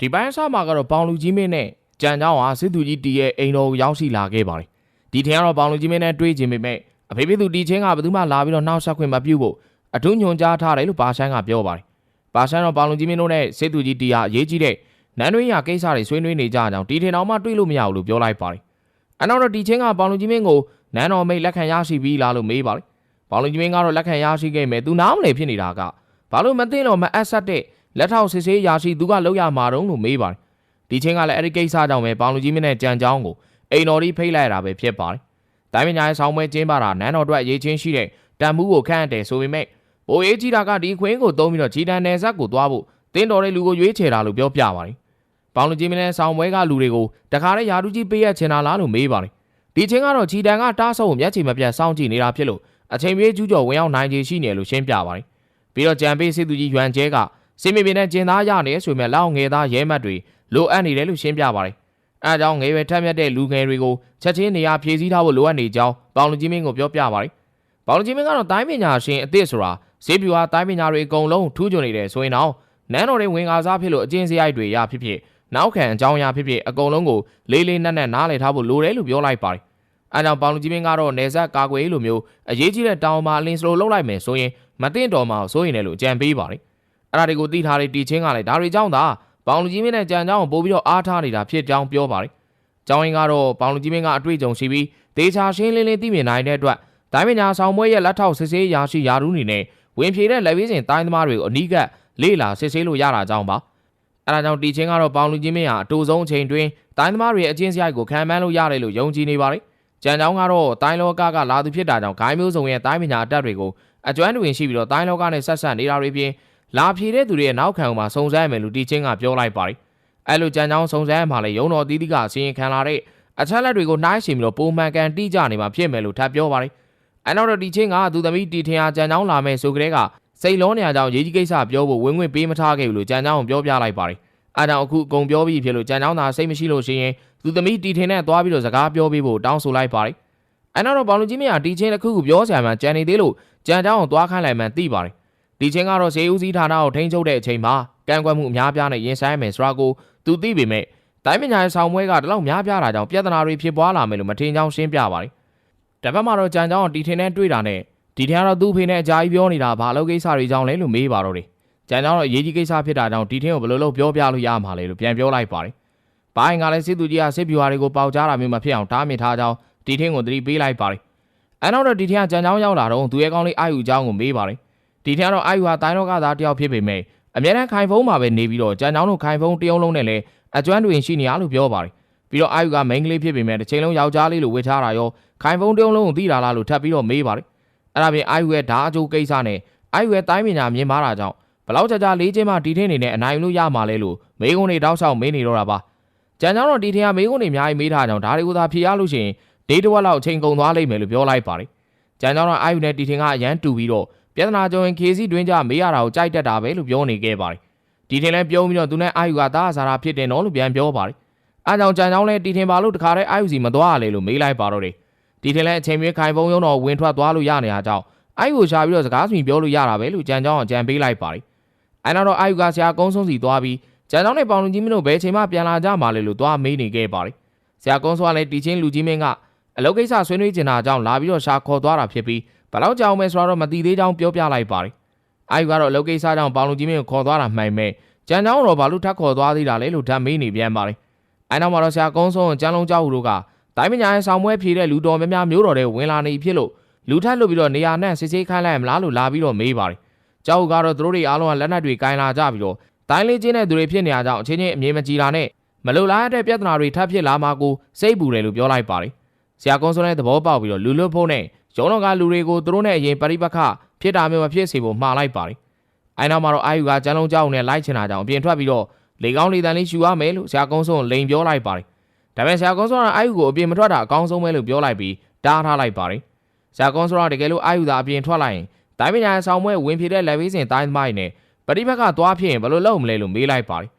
ဒီပိုင်းအစမှာကတော့ပေါင်လူကြီးမင်းနဲ့ကြံเจ้าဟာစစ်သူကြီးတီရဲ့အိမ်တော်ကိုရောက်ရှိလာခဲ့ပါတယ်ဒီထင်ကတော့ပေါင်လူကြီးမင်းနဲ့တွေ့ချင်ပေမဲ့အဖေဖေသူတီချင်းကဘယ်သူမှလာပြီးတော့နှောက်ဆက်ခွင့်မပြုဖို့အထူးညွန်ကြားထားတယ်လို့ပါရှန်ကပြောပါတယ်ပါရှန်တော့ပေါင်လူကြီးမင်းတို့နဲ့စစ်သူကြီးတီဟာအရေးကြီးတဲ့နန်းတွင်းရကိစ္စတွေဆွေးနွေးနေကြအောင်တီထင်တော်မှတွေ့လို့မရဘူးလို့ပြောလိုက်ပါတယ်အနောက်တော့တီချင်းကပေါင်လူကြီးမင်းကိုနန်းတော်မိတ်လက်ခံရရှိပြီးလားလို့မေးပါတယ်ပေါင်လူကြီးမင်းကတော့လက်ခံရရှိခဲ့မယ်သူနားမလည်ဖြစ်နေတာကဘာလို့မသိတော့မအပ်ဆက်တဲ့ လက်ထောက်စစ်ဆေးရာရှိသူကလောက်ရမှာတုံးလို့မေးပါတယ်ဒီချင်းကလည်းအဲ့ဒီကိစ္စကြောင့်ပဲပေါင်လူကြီးမင်းနဲ့ကြံချောင်းကိုအိမ်တော်ကြီးဖိတ်လိုက်ရတာပဲဖြစ်ပါတယ်။တိုင်းပညာရေးဆောင်းပွဲကျင်းပတာနန်းတော်အတွက်အရေးချင်းရှိတဲ့တန်မှုကိုခန့်အပ်တယ်ဆိုပေမဲ့ဘိုးအေးကြီးတာကဒီခွင်းကိုသုံးပြီးတော့ဂျီတန်နယ်ဆက်ကိုသွားဖို့တင်းတော်တဲ့လူကိုရွေးချယ်တာလို့ပြောပြပါတယ်။ပေါင်လူကြီးမင်းနဲ့ဆောင်းပွဲကလူတွေကိုတခါတည်းယာတူကြီးပေးရချင်တာလားလို့မေးပါတယ်။ဒီချင်းကတော့ဂျီတန်ကတားဆုံမျက်ခြေမပြတ်စောင့်ကြည့်နေတာဖြစ်လို့အချိန်ပြေးကျူးကျော်ဝင်ရောက်နိုင်ခြေရှိနေလို့ရှင်းပြပါတယ်။ပြီးတော့ကြံပေးစစ်သူကြီးရွမ်ကျဲက စင်မီပင်နဲ့ကျင်သားရနေဆိုပေမဲ့လောက်ငယ်သားရဲမတ်တွေလိုအပ်နေတယ်လို့ရှင်းပြပါတယ်။အဲအကြောင်းငယ်ရွယ်ထက်မြက်တဲ့လူငယ်တွေကိုချက်ချင်းနေရာဖြည့်ဆည်းထားဖို့လိုအပ်နေကြောင်းပေါင်လူကြီးမင်းကိုပြောပြပါတယ်။ပေါင်လူကြီးမင်းကတော့တိုင်းပညာရှင်အသစ်ဆိုတာဈေးပြူဟာတိုင်းပညာတွေအကုန်လုံးထူးချွန်နေတယ်ဆိုရင်တော့နန်းတော်တွေဝင်ကားစားဖြစ်လို့အကျဉ်းစရိုက်တွေရဖြစ်ဖြစ်နောက်ခံအကြောင်းအရာဖြစ်ဖြစ်အကုန်လုံးကိုလေးလေးနက်နက်နားလည်ထားဖို့လိုတယ်လို့ပြောလိုက်ပါတယ်။အဲကြောင့်ပေါင်လူကြီးမင်းကတော့နေဆက်ကာကွယ်လိုမျိုးအရေးကြီးတဲ့တောင်မှာအလင်းစလိုလှုပ်လိုက်မယ်ဆိုရင်မသိတော်မှာဆိုရင်လည်းလို့အကြံပေးပါတယ်။ အဲ့ဒါတွေကိုသိထားတဲ့တီချင်းကလည်းဒါတွေကြောင့်သာပေါင်လူကြီးမင်းနဲ့ကြံကြောင်းကိုပို့ပြီးတော့အားထားနေတာဖြစ်ကြောင်းပြောပါတယ်။ကျောင်းရင်းကတော့ပေါင်လူကြီးမင်းကအတွေ့အကြုံရှိပြီးဒေချာရှင်းလင်းလင်းသိမြင်နိုင်တဲ့အတွက်ဒိုင်းမညာဆောင်မွေးရဲ့လက်ထောက်စစ်ဆေးရာရှိရာထူးအနေနဲ့ဝင်ဖြေတဲ့လက်ပေးစဉ်တိုင်းသမားတွေကိုအနီးကပ်လေ့လာစစ်ဆေးလို့ရတာကြောင်းပါ။အဲဒါကြောင့်တီချင်းကတော့ပေါင်လူကြီးမင်းဟာအတူဆုံးချိန်တွင်တိုင်းသမားတွေရဲ့အချင်းစရိုက်ကိုခံမှန်းလို့ရတယ်လို့ယုံကြည်နေပါတယ်။ကြံကြောင်းကတော့တိုင်းလောကကလာသူဖြစ်တာကြောင့်ဂိုင်းမျိုးစုံရဲ့တိုင်းမညာအတက်တွေကိုအကျွမ်းတွင်ရှိပြီးတော့တိုင်းလောကနဲ့ဆက်ဆက်နေတာတွေပြင် လာဖြေတဲ့သူတွေရဲ့နောက်ခံမှာစုံစမ်းမယ်လို့တီချင်းကပြောလိုက်ပါတယ်။အဲလိုကြံချောင်းစုံစမ်းမှလည်းရုံတော်တီးတီးကစီရင်ခံလာတဲ့အချက်လက်တွေကိုနှိုင်းရှင်ပြီးတော့ပုံမှန်ကန်တိကျနေမှာဖြစ်မယ်လို့ထပ်ပြောပါတယ်။အဲနောက်တော့တီချင်းကသူသမီးတီထင်အားကြံချောင်းလာမယ်ဆိုကြတဲ့ကစိတ်လုံးနေရာကြောင့်ရေးကြီးကိစ္စပြောဖို့ဝင်ဝင်ပေးမထားခဲ့ဘူးလို့ကြံချောင်းကိုပြောပြလိုက်ပါတယ်။အဲကြောင့်အခုအကုန်ပြောပြီးဖြစ်လို့ကြံချောင်းသာစိတ်မရှိလို့ရှိရင်သူသမီးတီထင်နဲ့သွားပြီးတော့စကားပြောပေးဖို့တောင်းဆိုလိုက်ပါတယ်။အဲနောက်တော့ဘောင်လူကြီးမရတီချင်းတစ်ခုခုပြောဆရာမှကြံနေသေးလို့ကြံချောင်းကိုသွားခိုင်းလိုက်မှသိပါတယ်။ ဒီချင်းကတော့ဈေးဦးစီးဌာနကိုထိန်းချုပ်တဲ့အချိန်မှာကန့်ကွက်မှုအများပြားနဲ့ရင်ဆိုင်မယ်ဆိုတာကိုသူသိပေမဲ့တိုင်းပညာရေးဆောင်ပွဲကတလောက်များပြားတာကြောင့်ပြဿနာတွေဖြစ်ပွားလာမယ်လို့မထင်ကြောင်းရှင်းပြပါတယ်။တစ်ဖက်မှာတော့ကြံကြောင်းတီထင်နဲ့တွေ့တာနဲ့ဒီထင်ကတော့သူ့ဖေနဲ့အကြာကြီးပြောနေတာဘာလို့ကိစ္စတွေကြောင့်လဲလို့မေးပါတော့တယ်။ကြံကြောင်းတော့အရေးကြီးကိစ္စဖြစ်တာကြောင့်ဒီထင်ကိုဘယ်လိုလုပ်ပြောပြလို့ရမှာလဲလို့ပြန်ပြောလိုက်ပါတယ်။ပိုင်းကလည်းစစ်သူကြီးကစစ်ပြူဟာတွေကိုပေါက်ကြားတာမျိုးမဖြစ်အောင်တားမြစ်ထားကြောင်းဒီထင်ကိုသတိပေးလိုက်ပါတယ်။အဲနောက်တော့ဒီထင်ကကြံကြောင်းရောက်လာတော့သူရဲ့ကောင်းလေးအာယူကြောင်းကိုမေးပါတယ်။ ဒီထင်ကတော့အာယူဟာတိုင်းတော့ကသားတယောက်ဖြစ်ပေမဲ့အများနဲ့ခိုင်ဖုံးမှာပဲနေပြီးတော့ကြံကြောင်းတို့ခိုင်ဖုံးတယုံလုံးနဲ့လည်းအကျွမ်းတွင်ရှိနေရလို့ပြောပါတယ်ပြီးတော့အာယူကမိန်းကလေးဖြစ်ပေမဲ့တစ်ချိန်လုံးယောက်ျားလေးလိုဝတ်ထားတာရောခိုင်ဖုံးတယုံလုံးကိုသိတာလားလို့ထပ်ပြီးတော့မေးပါတယ်အဲ့ဒါပြင်အာယူရဲ့ဓာအကျိုးကိစ္စနဲ့အာယူရဲ့တိုင်းပညာမြင်မာတာကြောင့်ဘလောက်ကြာကြာလေးချင်းမှတီထင်းနေနဲ့အနိုင်လို့ရမှာလဲလို့မေးခွန်းတွေတောက်လျှောက်မေးနေတော့တာပါကြံကြောင်းတော့တီထင်းကမေးခွန်းတွေအများကြီးမေးထားကြောင်းဒါတွေကိုသာဖြေရလို့ရှိရင်ဒေးတဝက်လောက်အချိန်ကုန်သွားလိမ့်မယ်လို့ပြောလိုက်ပါတယ်ကြံကြောင်းတော့အာယူနဲ့တီထင်းကအရန်တူပြီးတော့ ပြဿနာကြုံရင်ခေစီတွင်းကြမေးရတာကိုကြိုက်တတ်တာပဲလို့ပြောနေခဲ့ပါတယ်ဒီထင်လဲပြုံးပြီးတော့သူနဲ့အာယူကသားအစားဖြစ်တယ်နော်လို့ပြန်ပြောပါတယ်အားကြောင့်ကြံကြောင်းလဲတီထင်ပါလို့တခါတည်းအာယူစီမသွားရလေလို့မေးလိုက်ပါတော့တယ်ဒီထင်လဲအချိန်မြေခိုင်ဖုံရုံတော့ဝင်ထွက်သွားလို့ရနေတာကြောင့်အာယူကိုရှာပြီးတော့စကားစမြပြောလို့ရတာပဲလို့ကြံကြောင်းကကြံပေးလိုက်ပါတယ်အဲနောက်တော့အာယူကဆရာကုန်းဆုံးစီသွားပြီးကြံကြောင်းနဲ့ပေါင်လူကြီးမင်းတို့ဘယ်ချိန်မှပြန်လာကြမှာလဲလို့သွားမေးနေခဲ့ပါတယ်ဆရာကုန်းဆုံးကလည်းတီချင်းလူကြီးမင်းကအလုပ်ကိစ္စဆွေးနွေးနေတာကြောင့်လာပြီးတော့ရှာခေါ်သွားတာဖြစ်ပြီး ဘလောက်ကြောင်မဲဆိုတော့မသိသေးကြောင်းပြောပြလိုက်ပါတယ်အာယူကတော့အလုပ်ကိစ္စကြောင့်ပေါင်လူကြီးမင်းကိုခေါ်သွားတာမှန်မဲ့ကြံကြောင်းတော့ဘာလို့ထပ်ခေါ်သွားသေးတာလဲလို့ဓာတ်မေးနေပြန်ပါတယ်အဲနောက်မှာတော့ဆရာကုန်းဆုံးကျန်းလုံးကြောက်ဟူတို့ကတိုင်းပညာရေးဆောင်ပွဲဖြေတဲ့လူတော်များများမျိုးတော်တွေဝင်လာနေဖြစ်လို့လူထက်လို့ပြီးတော့နေရာနဲ့စစ်ဆေးခိုင်းလိုက်မလားလို့လာပြီးတော့မေးပါတယ်ကြောက်ကတော့သူတို့တွေအားလုံးကလက်နက်တွေကင်လာကြပြီးတော့တိုင်းလေးချင်းတဲ့သူတွေဖြစ်နေကြအောင်အချင်းချင်းအမြင်မကြည်တာနဲ့မလုံလားတဲ့ပြဿနာတွေထပ်ဖြစ်လာမှာကိုစိတ်ပူတယ်လို့ပြောလိုက်ပါတယ်ဆရာကုန်းဆုံးတဲ့သဘောပေါက်ပြီးတော့လူလွတ်ဖို့နဲ့ ရုံးတော်ကလူတွေကိုသူတို့နဲ့အရင်ပရိပခဖြစ်တာမျိုးမဖြစ်စေဖို့မှားလိုက်ပါတယ်အဲနောက်မှာတော့အာယူကကျန်းလုံးကြောက်နဲ့လိုက်ချင်တာကြောင့်အပြင်ထွက်ပြီးတော့လေကောင်းလေတန်လေးရှူရမယ်လို့ဆရာကုန်းစုံလိန်ပြောလိုက်ပါတယ်ဒါပေမဲ့ဆရာကုန်းစုံကအာယူကိုအပြင်မထွက်တာအကောင်းဆုံးပဲလို့ပြောလိုက်ပြီးတားထားလိုက်ပါတယ်ဆရာကုန်းစုံကတကယ်လို့အာယူသာအပြင်ထွက်လိုက်ရင်တိုင်းပညာရေးဆောင်ပွဲဝင်ဖြစ်တဲ့လက်ဝေးစင်တိုင်းသမိုင်းနဲ့ပရိဘက်ကသွားဖြစ်ရင်ဘယ်လိုလုပ်မလဲလို့မေးလိုက်ပါတယ်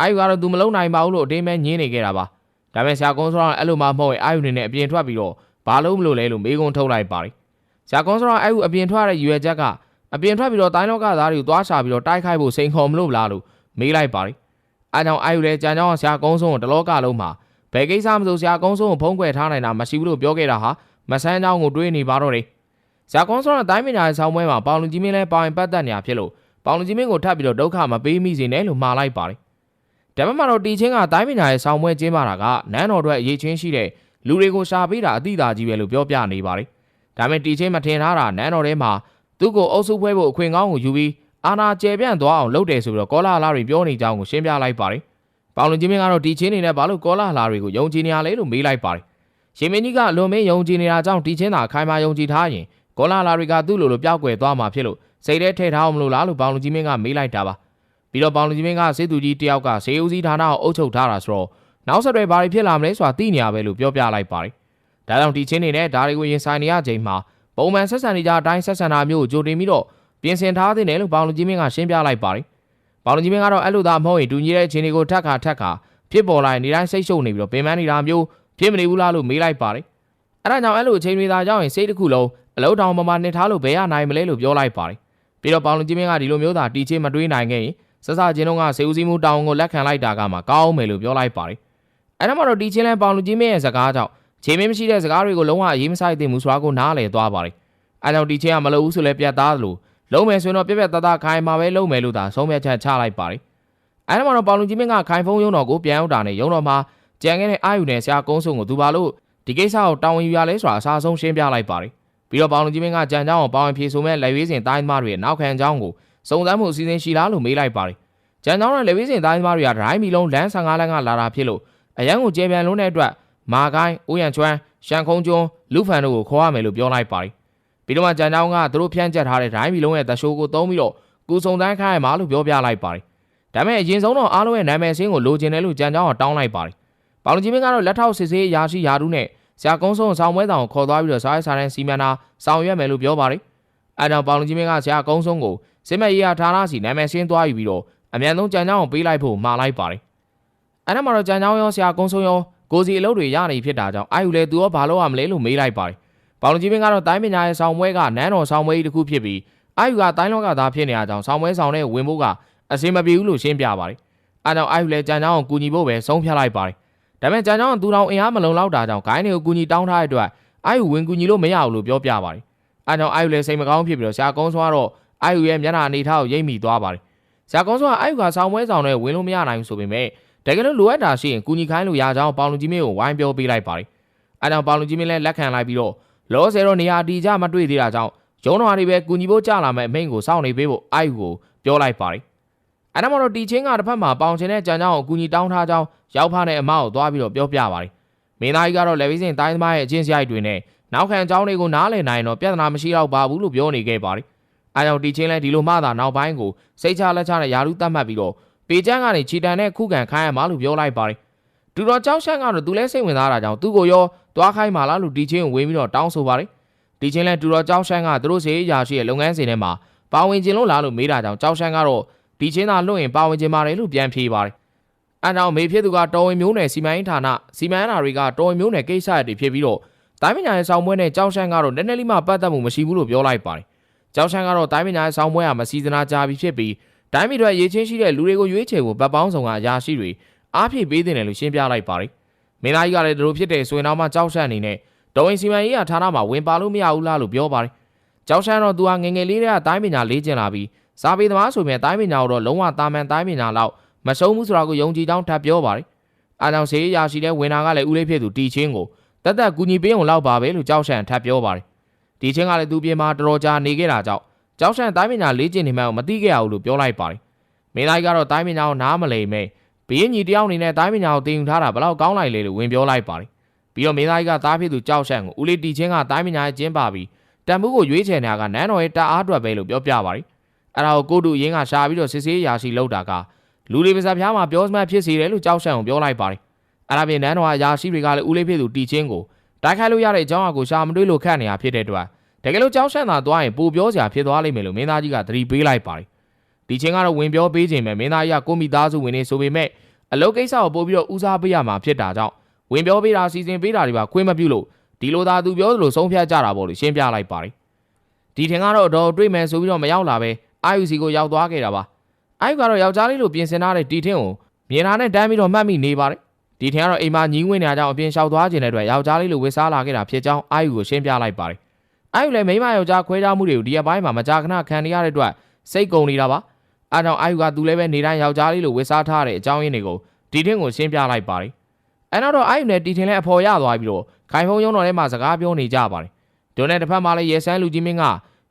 အာယူကတော့သူမလုံနိုင်ပါဘူးလို့အတင်းပဲညင်းနေခဲ့တာပါဒါပေမဲ့ဆရာကုန်းစုံကအဲ့လိုမှမဟုတ်ရင်အာယူနေနဲ့အပြင်ထွက်ပြီးတော့ ဘာလို့မလို့လဲလို့မေးခွန်းထုတ်လိုက်ပါတယ်ဆရာကုန်းစုံကအာယူအပြင်ထွက်ရတဲ့ရွယ်ချက်ကအပြင်ထွက်ပြီးတော့တိုင်းလောကသားတွေကိုသွားချပြီးတော့တိုက်ခိုက်ဖို့စိန်ခေါ်မလို့လားလို့မေးလိုက်ပါတယ်အဲကြောင့်အာယူလည်းကြံကြောင်းဆရာကုန်းစုံကိုတလောကလုံးမှာဘယ်ကိစ္စမဆိုဆရာကုန်းစုံကိုဖုံးကွယ်ထားနိုင်တာမရှိဘူးလို့ပြောခဲ့တာဟာမဆန်းချောင်းကိုတွေးနေပါတော့တယ်ဆရာကုန်းစုံကတိုင်းပညာရေးဆောင်ပွဲမှာပေါင်လူကြီးမင်းလဲပေါင်ပတ်သက်နေရဖြစ်လို့ပေါင်လူကြီးမင်းကိုထပ်ပြီးတော့ဒုက္ခမပေးမိစေနဲ့လို့မှားလိုက်ပါတယ်ဒါပေမဲ့တော့တီချင်းကတိုင်းပညာရေးဆောင်ပွဲကျင်းပတာကနန်းတော်အတွက်အရေးချင်းရှိတဲ့ လူတွေကိုရှာပေးတာအတိအသာကြီးပဲလို့ပြောပြနေပါတယ်ဒါပေမဲ့တီချင်းမထင်ထားတာနန်းတော်ထဲမှာသူ့ကိုအုပ်စုဖွဲဖို့အခွင့်ကောင်းကိုယူပြီးအာနာကျယ်ပြန့်သွားအောင်လုပ်တယ်ဆိုပြီးတော့ကောလာလာတွေပြောနေကြောင်းကိုရှင်းပြလိုက်ပါတယ်။ပေါင်လွန်ချင်းမင်းကတော့ဒီချင်းနေနဲ့ဘာလို့ကောလာလာတွေကိုယုံကြည်နေရလဲလို့မေးလိုက်ပါတယ်။ရှင်မင်းကြီးကအလွန်မင်းယုံကြည်နေတာကြောင့်ဒီချင်းသာခိုင်မာယုံကြည်ထားရင်ကောလာလာတွေကသူ့လိုလိုပျောက်ကွယ်သွားမှာဖြစ်လို့စိတ်ထဲထည့်ထားအောင်မလို့လားလို့ပေါင်လွန်ချင်းမင်းကမေးလိုက်တာပါ။ပြီးတော့ပေါင်လွန်ချင်းမင်းကစေသူကြီးတယောက်ကစေဦးစီးဌာနကိုအုပ်ချုပ်ထားတာဆိုတော့ နောက်ဆက်တွဲဘာတွေဖြစ်လာမလဲဆိုတာသိနေရပဲလို့ပြောပြလိုက်ပါတယ်။ဒါကြောင့်ဒီချင်းနေနဲ့ဒါတွေကိုရင်ဆိုင်နေရချိန်မှာပုံမှန်ဆက်ဆံနေကြအတိုင်းဆက်ဆံတာမျိုးကိုကြိုတင်ပြီးတော့ပြင်ဆင်ထားသင့်တယ်လို့ဘောင်လူကြီးမင်းကရှင်းပြလိုက်ပါတယ်။ဘောင်လူကြီးမင်းကတော့အဲ့လိုသာမဟုတ်ရင်တူညီတဲ့အခြေအနေကိုထက်ခါထက်ခါဖြစ်ပေါ်လာရင်နေတိုင်းစိတ်ရှုပ်နေပြီးတော့ပင်ပန်းနေတာမျိုးဖြစ်မနေဘူးလားလို့မေးလိုက်ပါတယ်။အဲ့ဒါကြောင့်အဲ့လိုအချိန်တွေသာကြောင့်ရင်စိတ်တစ်ခုလုံးအလုံးတောင်ပမာနှစ်ထားလို့ဘယ်ရနိုင်မလဲလို့ပြောလိုက်ပါတယ်။ပြီးတော့ဘောင်လူကြီးမင်းကဒီလိုမျိုးသာတီချင်းမတွေးနိုင်ခဲ့ရင်စစချင်းတော့ကစေဦးစီးမှုတောင်းကိုလက်ခံလိုက်တာကမှကောင်းမယ်လို့ပြောလိုက်ပါတယ်။ အဲ့ဒါမှတော့ဒီချင်းလန်ပေါင်လူကြီးမင်းရဲ့စကားကြောင့်ခြေမင်းမရှိတဲ့စကားတွေကိုလုံးဝအေးမဆိုင်သင့်ဘူးဆိုတာကိုနားလည်သွားပါတယ်အဲ့တော့ဒီချင်းကမလုပ်ဘူးဆိုလဲပြတ်သားတယ်လို့လုံးမယ်ဆိုရင်တော့ပြက်ပြက်သားသားခိုင်မှာပဲလုံးမယ်လို့သာဆုံးဖြတ်ချက်ချလိုက်ပါတယ်အဲ့ဒါမှတော့ပေါင်လူကြီးမင်းကခိုင်ဖုန်းရုံတော်ကိုပြန်ရောက်တာနဲ့ရုံတော်မှာကြံခဲ့တဲ့အာယူနယ်ဆရာကုန်းစုံကိုသူပါလို့ဒီကိစ္စကိုတာဝန်ယူရလဲဆိုတာအစားဆုံးရှင်းပြလိုက်ပါတယ်ပြီးတော့ပေါင်လူကြီးမင်းကကြံကြောင်းကိုပေါင်ဝင်ဖြေဆိုမဲ့လက်ရွေးစင်တိုင်းသမားတွေရဲ့နောက်ခံကြောင်းကိုစုံစမ်းမှုအစီအစဉ်ရှိလားလို့မေးလိုက်ပါတယ်ကြံကြောင်းနဲ့လက်ရွေးစင်တိုင်းသမားတွေကဒရိုင်းမီလုံးလမ်း15လမ်းကလာတာဖြစ်လို့ အရန်ကိုကျေပြန်လုံးတဲ့အတွက်မာကိုင်းဦးရန်ချွမ်းရှန်ခုံကျွန်းလူဖန်တို့ကိုခေါ်ရမယ်လို့ပြောလိုက်ပါတယ်ပြီးတော့မှကြံကြောင်းကသူတို့ဖြန့်ကျက်ထားတဲ့ဒိုင်းမီလုံးရဲ့တရှိုးကိုသုံးပြီးတော့ကူစုံတန်းခိုင်းရမှာလို့ပြောပြလိုက်ပါတယ်ဒါပေမဲ့အရင်ဆုံးတော့အားလုံးရဲ့နာမည်စင်းကိုလိုချင်တယ်လို့ကြံကြောင်းကတောင်းလိုက်ပါတယ်ပေါလုံကြီးမင်းကတော့လက်ထောက်စစ်ဆေးရာရှိရာထူးနဲ့ဆရာကုန်းဆုံးဆောင်ပွဲဆောင်ကိုခေါ်သွားပြီးတော့စားရစားတဲ့စီမံနာဆောင်ရွက်မယ်လို့ပြောပါတယ်အဲကြောင့်ပေါလုံကြီးမင်းကဆရာကုန်းဆုံးကိုစစ်မဲ့ရေးရာဌာနစီနာမည်စင်းသွားယူပြီးတော့အမြန်ဆုံးကြံကြောင်းကိုပေးလိုက်ဖို့မှာလိုက်ပါတယ် အဲဒါမှတော့ကြံကြောင်းရောဆရာကုန်းဆုံးရောကိုစီအလုပ်တွေရနေဖြစ်တာကြောင့်အာယူလေသူရောဘာလို့ရမလဲလို့မေးလိုက်ပါတယ်ပေါလုံကြီးမင်းကတော့တိုင်းပညာရေးဆောင်ပွဲကနန်းတော်ဆောင်ပွဲကြီးတစ်ခုဖြစ်ပြီးအာယူကတိုင်းလောကသားဖြစ်နေရကြောင်းဆောင်ပွဲဆောင်တဲ့ဝင်ဖို့ကအစင်မပြေဘူးလို့ရှင်းပြပါတယ်။အဲကြောင့်အာယူလည်းကြံကြောင်းကိုကူညီဖို့ပဲဆုံးဖြတ်လိုက်ပါတယ်။ဒါပေမဲ့ကြံကြောင်းကသူတော်အင်အားမလုံလောက်တာကြောင့်ဂိုင်းတွေကိုကူညီတောင်းထားတဲ့အတွက်အာယူဝင်ကူညီလို့မရဘူးလို့ပြောပြပါတယ်။အဲကြောင့်အာယူလည်းစိတ်မကောင်းဖြစ်ပြီးတော့ဆရာကုန်းစွာတော့အာယူရဲ့မျက်နှာအနေထားကိုရိပ်မိသွားပါတယ်။ဆရာကုန်းစွာအာယူကဆောင်ပွဲဆောင်တဲ့ဝင်လို့မရနိုင်ဘူးဆိုပေမဲ့ တကယ်လို့လိုအပ်တာရှိရင်ကူညီခိုင်းလို့ရကြောင်းပေါလုံကြီးမင်းကိုဝိုင်းပြောပေးလိုက်ပါတယ်။အဲကြောင့်ပေါလုံကြီးမင်းလည်းလက်ခံလိုက်ပြီးတော့လောဆယ်တော့နေရာတီကြမတွေ့သေးတာကြောင့်ရုံးတော်တွေပဲကူညီဖို့ကြလာမဲ့အမိန့်ကိုစောင့်နေပေးဖို့အိုက်ကိုပြောလိုက်ပါတယ်။အဲဒါမှတော့တီချင်းကတစ်ဖက်မှာပေါင်ချင်တဲ့ကြံကြောင်းကိုကူညီတောင်းထားကြောင်းရောက်ဖားတဲ့အမကိုသွားပြီးတော့ပြောပြပါတယ်။မင်းသားကြီးကတော့လက်ဝိစင်တိုင်းသမားရဲ့အချင်းစရိုက်တွေနဲ့နောက်ခံကြောင်းတွေကိုနားလည်နိုင်တော့ပြဿနာမရှိတော့ပါဘူးလို့ပြောနေခဲ့ပါတယ်။အဲကြောင့်တီချင်းလည်းဒီလိုမှသာနောက်ပိုင်းကိုစိတ်ချလက်ချနဲ့ယာရုတတ်မှတ်ပြီးတော့ ပေချမ်းကနေခြီတန်နဲ့ခုခံခိုင်းရမှာလို့ပြောလိုက်ပါတယ်။တူတော်ကြောက်ရှန့်ကတော့သူလည်းစိတ်ဝင်စားတာကြောင့်သူ့ကိုရောသွားခိုင်းပါလားလို့ဒီချင်းကိုဝေးပြီးတော့တောင်းဆိုပါတယ်ဒီချင်းလဲတူတော်ကြောက်ရှမ်းကသူတို့စေးရာရှိရဲ့လုပ်ငန်းစဉ်ထဲမှာပါဝင်ခြင်းလို့လားလို့မေးတာကြောင့်ကြောက်ရှမ်းကတော့ဒီချင်းသာလွတ်ရင်ပါဝင်ခြင်းပါတယ်လို့ပြန်ဖြေပါတယ်အဲကြောင့်မေဖြစ်သူကတော်ဝင်မျိုးနယ်စီမံရေးဌာနစီမံနာတွေကတော်ဝင်မျိုးနယ်ကိစ္စတွေဖြစ်ပြီးတော့တိုင်းပညာရေးဆောင်ပွဲနဲ့ကြောက်ရှမ်းကတော့နည်းနည်းလေးမှပတ်သက်မှုမရှိဘူးလို့ပြောလိုက်ပါတယ်ကြောက်ရှမ်းကတော့တိုင်းပညာရေးဆောင်ပွဲကမစီစနာကြပြီးဖြစ်ပြီး တိုင်းပြည်တွေရေးချင်းရှိတဲ့လူတွေကိုရွေးချယ်ဖို့ဗတ်ပေါင်းဆောင်ကအရာရှိတွေအားဖြည့်ပေးတင်တယ်လို့ရှင်းပြလိုက်ပါတယ်မင်းသားကြီးကလည်းဒီလိုဖြစ်တဲ့ဆိုရင်တော့မှကြောက်ရှမ်းအနေနဲ့ဒေါ်ဝင်စီမံရေးကဌာနမှာဝင်ပါလို့မရဘူးလားလို့ပြောပါတယ်။ကျောင်းရှမ်းတော့သူကငငယ်လေးတည်းကတိုင်းပညာလေ့ကျင့်လာပြီးစာပေသမားဆိုရင်တိုင်းပညာကိုတော့လုံးဝတာမန်တိုင်းပညာလောက်မဆုံးဘူးဆိုတာကိုယုံကြည်ကြောင်းထပ်ပြောပါတယ်။အားကြောင့်ဆေးရရှိတဲ့ဝင်နာကလည်းဦးလေးဖြစ်သူတီချင်းကိုတက်တက်ကူညီပေးအောင်လောက်ပါပဲလို့ကျောင်းရှမ်းထပ်ပြောပါတယ်။တီချင်းကလည်းသူပြင်မှာတော်တော်ကြာနေခဲ့တာကြောင့် ကျောင်းရှမ်းတိုင်းပညာလေ့ကျင့်နေမှမသိခဲ့ရဘူးလို့ပြောလိုက်ပါတယ်။မင်းသားကတော့တိုင်းပညာကိုနားမလည်မဲ့ဘင်းကြီးတယောက်အနေနဲ့တိုင်းပညာကိုတင်ယူထားတာဘယ်လောက်ကောင်းလိုက်လဲလို့ဝင်ပြောလိုက်ပါတယ်ပြီးတော့မင်းသားကြီးကသားဖြစ်သူကြောက်ရှန့်ကိုဦးလေးတီချင်းကတိုင်းပညာရဲ့ကျင်းပါပြီးတန်မှုကိုရွေးချယ်နေတာကနန်းတော်ရဲ့တအားအတွက်ပဲလို့ပြောပြပါတယ်အဲ့ဒါကိုကိုတူရင်းကရှာပြီးတော့စစ်ဆေးရာရှိလောက်တာကလူတွေပါဇက်ဖျားမှာပြောစမှတ်ဖြစ်စေတယ်လို့ကြောက်ရှံအောင်ပြောလိုက်ပါတယ်အဲ့ဒါပြင်နန်းတော်အရာရှိတွေကလည်းဦးလေးဖြစ်သူတီချင်းကိုတိုက်ခိုက်လို့ရတဲ့အကြောင်းအကိုရှာမတွေးလို့ခတ်နေတာဖြစ်တဲ့အတွက် တကယ်လို့ကြောက်ရှံသာသွားရင်ပိုပြောစရာဖြစ်သွားလိမ့်မယ်လို့မင်းသားကြီးကသတိပေးလိုက်ပါတယ်တီချင်းကတော့ဝင်ပြောပေးခြင်းပဲမင်းသားကြီးကကိုမိသားစုဝင်နေဆိုပေမဲ့အလုပ်ကိစ္စကိုပို့ပြီးတော့ဦးစားပေးရမှာဖြစ်တာကြောင့်ဝင်ပြောပေးတာစီစဉ်ပေးတာတွေပါခွင့်မပြုလို့ဒီလိုသာသူပြောသလိုဆုံးဖြတ်ကြတာပေါ့လို့ရှင်းပြလိုက်ပါတယ်ဒီထင်ကတော့အတော်တွေ့မယ်ဆိုပြီးတော့မရောက်လာပဲအာယူစီကိုရောက်သွားခဲ့တာပါအာယူကတော့ယောက်ျားလေးလိုပြင်ဆင်ထားတဲ့တီထင်းကိုမြင်လာနဲ့တန်းပြီးတော့မှတ်မိနေပါတယ်ဒီထင်ကတော့အိမ်မှာညီးငွေ့နေကြအောင်အပြင်လျှောက်သွားခြင်းတဲ့အတွက်ယောက်ျားလေးလိုဝစ်စားလာခဲ့တာဖြစ်ကြောင်းအာယူကိုရှင်းပြလိုက်ပါတယ် အာယူလည်းမိန်းမယောက်ျားခွဲခြားမှုတွေကိုဒီအပိုင်းမှာမကြာခဏခံနေရတဲ့အတွက်စိတ်ကုန်နေတာပါအဲကြောင့်အာယူကသူလည်းပဲနေတိုင်းယောက်ျားလေးလိုဝစ်စားထားတဲ့အကြောင်းရင်းတွေကိုဒီထင်းကိုရှင်းပြလိုက်ပါတယ်အဲနောက်တော့အာယူနဲ့တီထင်းလည်းအဖော်ရသွားပြီးတော့ခိုင်ဖုံရုံတော်ထဲမှာစကားပြောနေကြပါတယ်ဒုနဲ့တစ်ဖက်မှာလည်းရဲဆန်းလူကြီးမင်းက